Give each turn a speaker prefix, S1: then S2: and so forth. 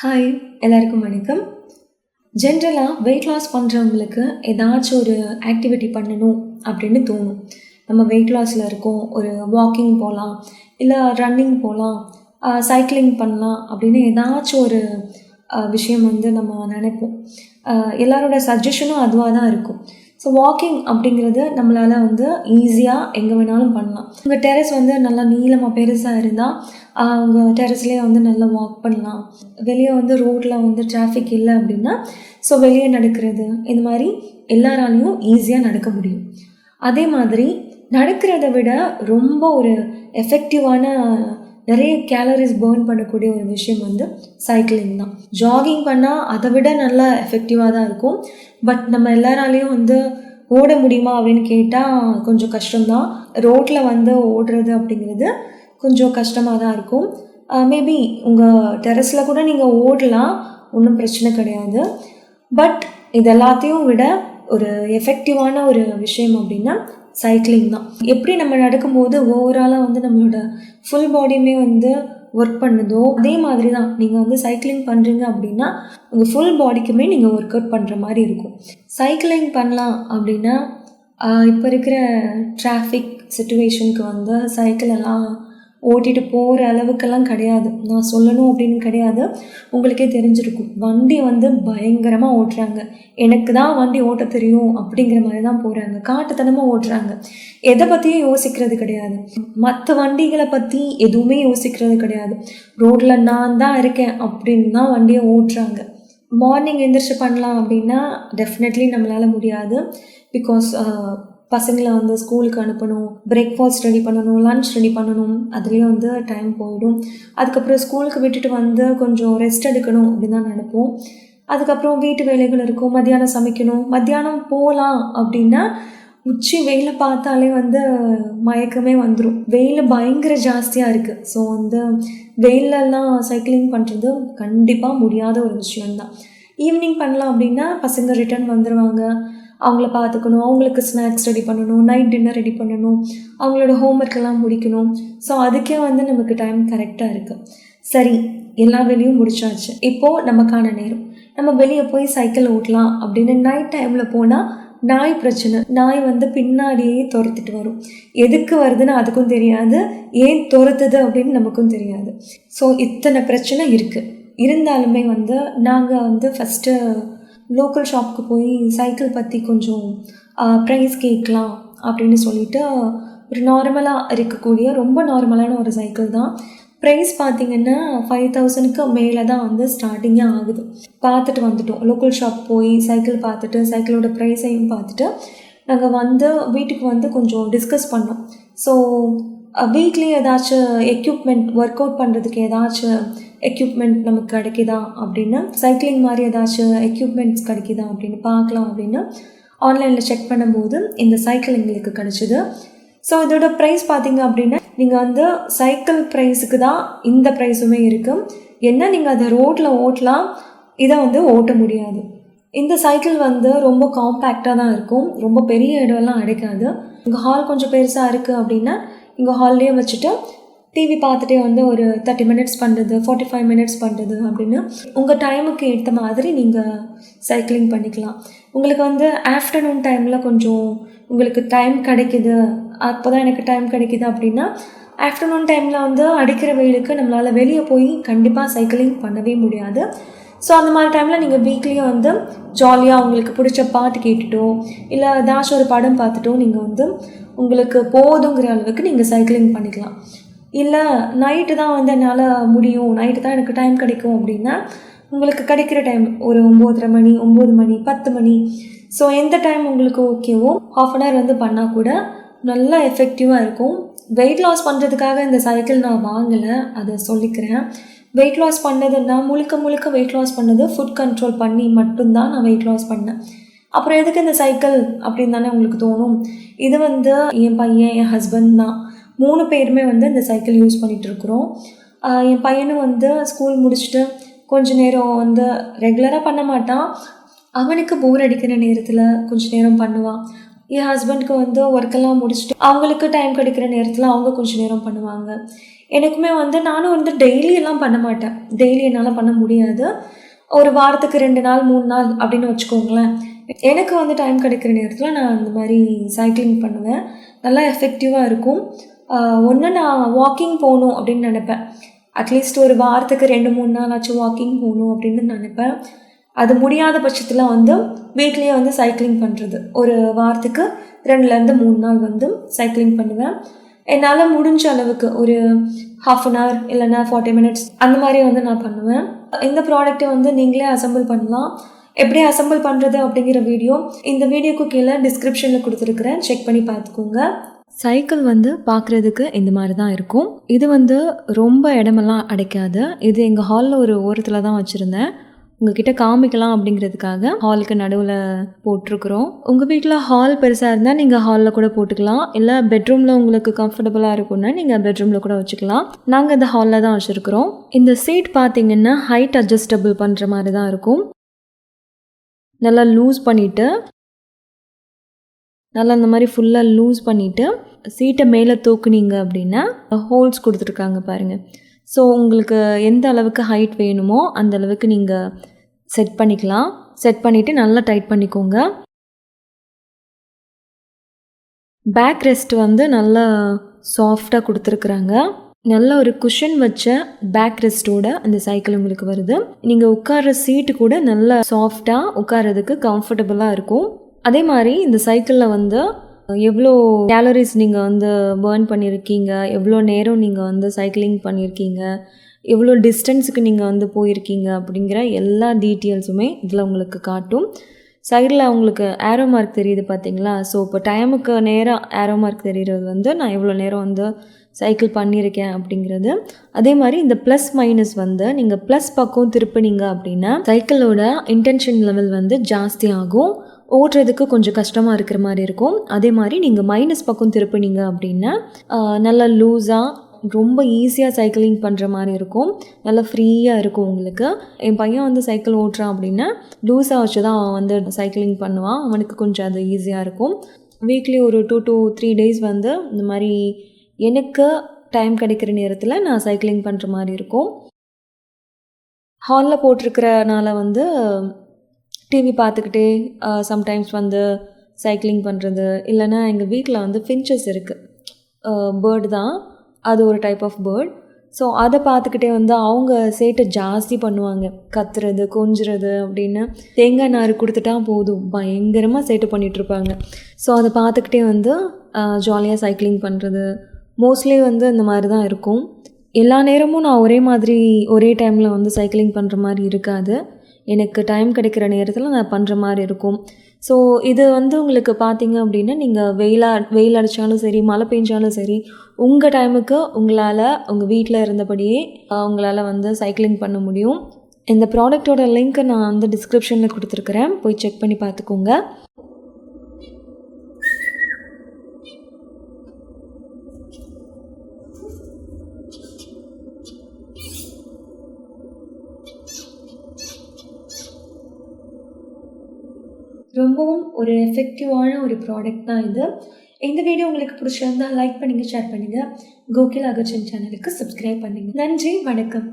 S1: Hi எல்லாருக்கும் வணக்கம். ஜென்ரலாக வெயிட் லாஸ் பண்ணுறவங்களுக்கு ஏதாச்சும் ஒரு ஆக்டிவிட்டி பண்ணணும் அப்படின்னு தோணும். நம்ம வெயிட் லாஸில் இருக்கோம் ஒரு வாக்கிங் போகலாம் இல்லை ரன்னிங் போகலாம் சைக்கிளிங் பண்ணலாம் அப்படின்னு ஏதாச்சும் ஒரு விஷயம் வந்து நம்ம நினைப்போம். எல்லாரோட சஜஷனும் அதுவாக தான் இருக்கும். ஸோ வாக்கிங் அப்படிங்கிறது நம்மளால் வந்து ஈஸியாக எங்கே வேணாலும் பண்ணலாம். உங்கள் டெரஸ் வந்து நல்லா நீளமாக பெருசாக இருந்தால் அவங்க டெரஸ்லேயே வந்து நல்லா வாக் பண்ணலாம். வெளியே வந்து ரோட்டில் வந்து டிராஃபிக் இல்லை அப்படின்னா ஸோ வெளியே நடக்கிறது இந்த மாதிரி எல்லாராலையும் ஈஸியாக நடக்க முடியும். அதே மாதிரி நடக்கிறத விட ரொம்ப ஒரு எஃபெக்டிவான நிறைய கேலரிஸ் பேர்ன் பண்ணக்கூடிய ஒரு விஷயம் வந்து சைக்கிளிங் தான். ஜாகிங் பண்ணால் அதை விட நல்லா எஃபெக்டிவாக தான் இருக்கும். பட் நம்ம எல்லாராலையும் வந்து ஓட முடியுமா அப்படின்னு கேட்டால் கொஞ்சம் கஷ்டம்தான் ரோட்டில் வந்து ஓடுறது அப்படிங்கிறது கொஞ்சம் கஷ்டமாக தான் இருக்கும். மேபி உங்கள் டெரஸில் கூட நீங்கள் ஓடலாம். ஒன்றும் பிரச்சனை கிடையாது. பட் இது எல்லாத்தையும் விட ஒரு எஃபெக்டிவான ஒரு விஷயம் அப்படின்னா சைக்கிளிங் தான். எப்படி நம்ம நடக்கும்போது ஓவராலாக வந்து நம்மளோட ஃபுல் பாடியுமே வந்து ஒர்க் பண்ணுதோ அதே மாதிரி தான். நீங்கள் வந்து சைக்கிளிங் பண்ணுறீங்க அப்படின்னா உங்கள் ஃபுல் பாடிக்குமே நீங்கள் ஒர்க் அவுட் பண்ணுற மாதிரி இருக்கும். சைக்கிளிங் பண்ணலாம் அப்படின்னா இப்போ இருக்கிற டிராஃபிக் சுச்சுவேஷனுக்கு வந்து சைக்கிள் ஓட்டிகிட்டு ஓட்டிட்டு போகிற அளவுக்கெல்லாம் கிடையாது. நான் சொல்லணும் அப்படின்னு கிடையாது. உங்களுக்கே தெரிஞ்சிருக்கும். வண்டி வந்து பயங்கரமாக ஓட்டுறாங்க. எனக்கு தான் வண்டி ஓட்ட தெரியும் அப்படிங்கிற மாதிரி தான் போகிறாங்க காட்டுத்தனமாக ஓட்டுறாங்க. எதை பற்றியும் யோசிக்கிறது கிடையாது. மற்ற வண்டிகளை பற்றி எதுவுமே யோசிக்கிறது கிடையாது. ரோட்டில் நான் தான் இருக்கேன் அப்படின்னு தான் வண்டியை ஓட்டுறாங்க. மார்னிங் எந்திரிச்சு பண்ணலாம் அப்படின்னா டெஃபினெட்லி நம்மளால் முடியாது. பிகாஸ் பசங்களை வந்து ஸ்கூலுக்கு அனுப்பணும் பிரேக்ஃபாஸ்ட் ரெடி பண்ணணும் லன்ச் ரெடி பண்ணணும் அதுலேயே வந்து டைம் போயிடும். அதுக்கப்புறம் ஸ்கூலுக்கு விட்டுட்டு வந்து கொஞ்சம் ரெஸ்ட் எடுக்கணும் அப்படின்னு தான் நினைப்போம். அதுக்கப்புறம் வீட்டு வேலைகள் இருக்கும் மத்தியானம் சமைக்கணும். மத்தியானம் போகலாம் அப்படின்னா உச்சி வெயிலை பார்த்தாலே வந்து மயக்கமே வந்துடும் வெயில் பயங்கர ஜாஸ்தியாக இருக்குது ஸோ வந்து வெயிலெல்லாம் சைக்கிளிங் பண்ணுறது கண்டிப்பாக முடியாத ஒரு விஷயம்தான். ஈவினிங் பண்ணலாம் அப்படின்னா பசங்க ரிட்டர்ன் வந்துடுவாங்க அவங்கள பார்த்துக்கணும் அவங்களுக்கு ஸ்நாக்ஸ் ரெடி பண்ணணும் நைட் டின்னர் ரெடி பண்ணணும் அவங்களோட ஹோம்ஒர்க்கெல்லாம் முடிக்கணும். ஸோ அதுக்கே வந்து நமக்கு டைம் கரெக்டாக இருக்குது சரி எல்லா வேலையும் முடிச்சாச்சு. இப்போது நமக்கான நேரம். நம்ம வெளியே போய் சைக்கிள் ஓட்டலாம் அப்படின்னு நைட் டைமில் போனால் நாய் பிரச்சனை. நாய் வந்து பின்னாடியே துரத்துட்டு வரும். எதுக்கு வருதுன்னு அதுக்கும் தெரியாது. ஏன் துரத்துது அப்படின்னு நமக்கும் தெரியாது. ஸோ இத்தனை பிரச்சனை இருக்குது இருந்தாலுமே வந்து நாங்கள் வந்து ஃபஸ்ட்டு லோக்கல் ஷாப்புக்கு போய் சைக்கிள் பற்றி கொஞ்சம் ப்ரைஸ் கேட்கலாம் அப்படின்னு சொல்லிட்டு ஒரு நார்மலாக இருக்கக்கூடிய ரொம்ப நார்மலான ஒரு சைக்கிள் தான். ப்ரைஸ் பார்த்தீங்கன்னா ஃபைவ் தௌசண்ட்க்கு மேலே தான் வந்து ஸ்டார்டிங்கே ஆகுது. பார்த்துட்டு வந்துட்டோம். லோக்கல் ஷாப் போய் சைக்கிள் பார்த்துட்டு சைக்கிளோட ப்ரைஸையும் பார்த்துட்டு நாங்கள் வந்து வீட்டுக்கு வந்து கொஞ்சம் டிஸ்கஸ் பண்ணோம். ஸோ வீக்லி ஏதாச்சும் எக்யூப்மெண்ட் ஒர்க் அவுட் பண்ணுறதுக்கு ஏதாச்சும் எக்யூப்மெண்ட் நமக்கு கிடைக்குதா அப்படின்னு சைக்கிளிங் மாதிரி ஏதாச்சும் எக்யூப்மெண்ட்ஸ் கிடைக்குதா அப்படின்னு பார்க்கலாம் அப்படின்னு ஆன்லைனில் செக் பண்ணும்போது இந்த சைக்கிள் எங்களுக்கு கிடச்சிது. ஸோ இதோட ப்ரைஸ் பார்த்தீங்க அப்படின்னா நீங்கள் வந்து சைக்கிள் ப்ரைஸுக்கு தான் இந்த ப்ரைஸுமே இருக்குது என்ன நீங்கள் அதை ரோட்டில் ஓட்டலாம் இதை வந்து ஓட்ட முடியாது. இந்த சைக்கிள் வந்து ரொம்ப காம்பேக்டாக தான் இருக்கும். ரொம்ப பெரிய இடம்லாம் அடைக்காது. உங்கள் ஹால் கொஞ்சம் பெருசாக இருக்குது அப்படின்னா இங்கே ஹால்லேயே வச்சுட்டு டிவி பார்த்துட்டே வந்து ஒரு தேர்ட்டி மினிட்ஸ் பண்ணுறது ஃபார்ட்டி ஃபைவ் மினிட்ஸ் பண்ணுறது அப்படின்னு உங்கள் டைமுக்கு ஏற்ற மாதிரி நீங்கள் சைக்கிளிங் பண்ணிக்கலாம். உங்களுக்கு வந்து ஆஃப்டர்நூன் டைமில் கொஞ்சம் உங்களுக்கு டைம் கிடைக்குது. அப்போ தான் எனக்கு டைம் கிடைக்குது அப்படின்னா ஆஃப்டர்நூன் டைமில் வந்து அடிக்கிற வெயிலுக்கு நம்மளால் வெளியே போய் கண்டிப்பாக சைக்கிளிங் பண்ணவே முடியாது. ஸோ அந்த மாதிரி டைமில் நீங்கள் வீக்லியும் வந்து ஜாலியாக உங்களுக்கு பிடிச்ச பாட்டு கேட்டுட்டோ இல்லை ஏதாச்சும் ஒரு படம் பார்த்துட்டோ நீங்கள் வந்து உங்களுக்கு போதுங்கிற அளவுக்கு நீங்கள் சைக்கிளிங் பண்ணிக்கலாம். இல்லை நைட்டு தான் வந்து என்னால் முடியும். நைட்டு தான் எனக்கு டைம் கிடைக்கும் அப்படின்னா உங்களுக்கு கிடைக்கிற டைம் ஒரு ஒம்போதரை மணி ஒம்பது மணி பத்து மணி. ஸோ எந்த டைம் உங்களுக்கு ஓகேவோ ஹாஃப் அன் ஹவர் வந்து பண்ணால் கூட நல்லா எஃபெக்டிவாக இருக்கும். வெயிட் லாஸ் பண்ணுறதுக்காக இந்த சைக்கிள் நான் வாங்கலை அதை சொல்லிக்கிறேன். வெயிட் லாஸ் பண்ணதுன்னா முழுக்க முழுக்க வெயிட் லாஸ் பண்ணது ஃபுட் கண்ட்ரோல் பண்ணி மட்டும்தான் நான் வெயிட் லாஸ் பண்ணேன். அப்புறம் எதுக்கு இந்த சைக்கிள் அப்படின்னு தானே உங்களுக்கு தோணும். இது வந்து என் பையன் என் ஹஸ்பண்ட் தான். மூணு பேருமே வந்து இந்த சைக்கிள் யூஸ் பண்ணிகிட்டு இருக்கிறோம் என் பையனும் வந்து ஸ்கூல் முடிச்சுட்டு கொஞ்ச நேரம் வந்து ரெகுலராக பண்ண மாட்டான். அவனுக்கு போர் அடிக்கிற நேரத்தில் கொஞ்ச நேரம் பண்ணுவான். என் ஹஸ்பண்ட்க்கு வந்து ஒர்க்கெல்லாம் முடிச்சுட்டு அவங்களுக்கு டைம் கிடைக்கிற நேரத்தில் அவங்க கொஞ்ச நேரம் பண்ணுவாங்க. எனக்குமே வந்து நானும் வந்து டெய்லி எல்லாம் பண்ண மாட்டேன். டெய்லி என்னால் பண்ண முடியாது. ஒரு வாரத்துக்கு ரெண்டு நாள் மூணு நாள் அப்படின்னு வச்சுக்கோங்களேன். எனக்கு வந்து டைம் கிடைக்கிற நேரத்தில் நான் அந்த மாதிரி சைக்கிளிங் பண்ணுவேன். நல்லா எஃபெக்டிவாக இருக்கும். ஒன்று நான் வாக்கிங் போகணும் அப்படின்னு நினப்பேன். அட்லீஸ்ட் ஒரு வாரத்துக்கு ரெண்டு மூணு நாள் ஆச்சும் வாக்கிங் போகணும் அப்படின்னு நினைப்பேன். அது முடியாத பட்சத்தில் வந்து வீட்லேயே வந்து சைக்கிளிங் பண்ணுறது ஒரு வாரத்துக்கு ரெண்டுலேருந்து மூணு நாள் வந்து சைக்கிளிங் பண்ணுவேன். என்னால் முடிஞ்ச அளவுக்கு ஒரு ஹாஃப் அன் ஹவர் இல்லைன்னா ஃபார்ட்டி மினிட்ஸ் அந்த மாதிரி வந்து நான் பண்ணுவேன். இந்த ப்ராடக்ட்டை வந்து நீங்களே அசம்பிள் பண்ணலாம். எப்படி அசம்பிள் பண்ணுறது அப்படிங்கிற வீடியோ இந்த வீடியோக்கு கீழே டிஸ்கிரிப்ஷனில் கொடுத்துருக்குறேன். செக் பண்ணி பார்த்துக்கோங்க. சைக்கிள் வந்து பார்க்குறதுக்கு இந்த மாதிரி தான் இருக்கும். இது வந்து ரொம்ப இடமெல்லாம் அடைக்காது. இது எங்கள் ஹாலில் ஒரு ஓரத்தில் தான் வச்சுருந்தேன். உங்ககிட்ட காமிக்கலாம் அப்படிங்கிறதுக்காக ஹாலுக்கு நடுவில் போட்டிருக்குறோம். உங்கள் வீட்டில் ஹால் பெருசாக இருந்தால் நீங்கள் ஹாலில் கூட போட்டுக்கலாம். இல்லை பெட்ரூமில் உங்களுக்கு கம்ஃபர்டபுளாக இருக்கும்னா நீங்கள் பெட்ரூமில் கூட வச்சுக்கலாம். நாங்கள் இந்த ஹாலில் தான் வச்சுருக்குறோம். இந்த சீட் பார்த்தீங்கன்னா ஹைட் அட்ஜஸ்டபிள் பண்ணுற மாதிரி தான் இருக்கும். நல்லா லூஸ் பண்ணிவிட்டு நல்லா அந்த மாதிரி ஃபுல்லாக லூஸ் பண்ணிவிட்டு சீட்டை மேலே தூக்குனீங்க அப்படின்னா ஹோல்ஸ் கொடுத்துருக்காங்க பாருங்கள் ஸோ உங்களுக்கு எந்த அளவுக்கு ஹைட் வேணுமோ அந்த அளவுக்கு நீங்கள் செட் பண்ணிக்கலாம். செட் பண்ணிவிட்டு நல்லா டைட் பண்ணிக்கோங்க. பேக் ரெஸ்ட் வந்து நல்லா சாஃப்டாக கொடுத்துருக்குறாங்க. நல்ல ஒரு குஷன் வச்ச பேக் ரெஸ்ட்டோட அந்த சைக்கிள் உங்களுக்கு வருது. நீங்கள் உட்கார்ற சீட்டு கூட நல்லா சாஃப்டாக உட்காரதுக்கு கம்ஃபர்டபுளாக இருக்கும். அதே மாதிரி இந்த சைக்கிளில் வந்து எவ்வளோ கேலரிஸ் நீங்கள் வந்து பேர்ன் பண்ணியிருக்கீங்க எவ்வளோ நேரம் நீங்கள் வந்து சைக்கிளிங் பண்ணியிருக்கீங்க எவ்வளோ டிஸ்டன்ஸுக்கு நீங்கள் வந்து போயிருக்கீங்க? அப்படிங்கிற எல்லா டீட்டெயில்ஸுமே இதில் உங்களுக்கு காட்டும். சைடில் உங்களுக்கு ஏரோ மார்க் தெரியுது பார்த்தீங்களா ஸோ இப்போ டைமுக்கு நேராக ஏரோ மார்க் தெரிகிறது வந்து நான் எவ்வளோ நேரம் வந்து சைக்கிள் பண்ணியிருக்கேன் அப்படிங்கிறது. அதே மாதிரி இந்த ப்ளஸ் மைனஸ் வந்து நீங்கள் ப்ளஸ் பக்கம் திருப்பினீங்க அப்படின்னா சைக்கிளோட இன்டென்ஷன் லெவல் வந்து ஜாஸ்தி ஆகும். ஓட்டுறதுக்கு கொஞ்சம் கஷ்டமாக இருக்கிற மாதிரி இருக்கும். அதே மாதிரி நீங்கள் மைனஸ் பக்கம் திருப்பினீங்க அப்படின்னா நல்லா லூஸாக ரொம்ப ஈஸியாக சைக்கிளிங் பண்ணுற மாதிரி இருக்கும். நல்லா ஃப்ரீயாக இருக்கும் உங்களுக்கு. என் பையன் வந்து சைக்கிள் ஓட்டுறான் அப்படின்னா லூஸாக வச்சு தான் அவன் வந்து சைக்கிளிங் பண்ணுவான். அவனுக்கு கொஞ்சம் அது ஈஸியாக இருக்கும். வீக்லி ஒரு டூ டூ த்ரீ டேஸ் வந்து இந்த மாதிரி எனக்கு டைம் கிடைக்கிற நேரத்தில் நான் சைக்கிளிங் பண்ணுற மாதிரி இருக்கும். ஹாலில் போட்டிருக்கிறனால வந்து டிவி பார்த்துக்கிட்டே சம்டைம்ஸ் வந்து சைக்கிளிங் பண்ணுறது இல்லைன்னா எங்கள் வீட்டில் வந்து ஃபின்ச்சஸ் இருக்குது பேர்டு தான். அது ஒரு டைப் ஆஃப் பேர்ட் ஸோ அதை பார்த்துக்கிட்டே வந்து அவங்க சேட்டை ஜாஸ்தி பண்ணுவாங்க. கத்துறது கொஞ்சுறது அப்படின்னு. தேங்காய் நார் கொடுத்துட்டா போதும். பயங்கரமாக சேட்டை பண்ணிகிட்ருப்பாங்க ஸோ அதை பார்த்துக்கிட்டே வந்து ஜாலியாக சைக்கிளிங் பண்ணுறது மோஸ்ட்லி வந்து இந்த மாதிரி தான் இருக்கும். எல்லா நேரமும் நான் ஒரே மாதிரி ஒரே டைமில் வந்து சைக்கிளிங் பண்ணுற மாதிரி இருக்காது. எனக்கு டைம் கிடைக்கிற நேரத்தில் நான் பண்ணுற மாதிரி இருக்கும். ஸோ இது வந்து உங்களுக்கு பார்த்தீங்க அப்படின்னா நீங்கள் வெயிலாக வெயில் அடித்தாலும் சரி மழை பெஞ்சாலும் சரி உங்கள் டைமுக்கு உங்களால் உங்கள் வீட்டில் இருந்தபடியே உங்களால் வந்து சைக்கிளிங் பண்ண முடியும். இந்த ப்ராடக்டோட லிங்க்கை நான் வந்து டிஸ்கிரிப்ஷனில் கொடுத்துருக்குறேன். போய் செக் பண்ணி பார்த்துக்கோங்க. ரொம்பவும் ஒரு எஃபெக்டிவான ஒரு ப்ராடக்ட் தான் இது. இந்த வீடியோ உங்களுக்கு பிடிச்சிருந்தா லைக் பண்ணுங்கள் ஷேர் பண்ணுங்கள் கோகில் அகர்ஜன் சேனலுக்கு சப்ஸ்கிரைப் பண்ணுங்கள் நன்றி வணக்கம்.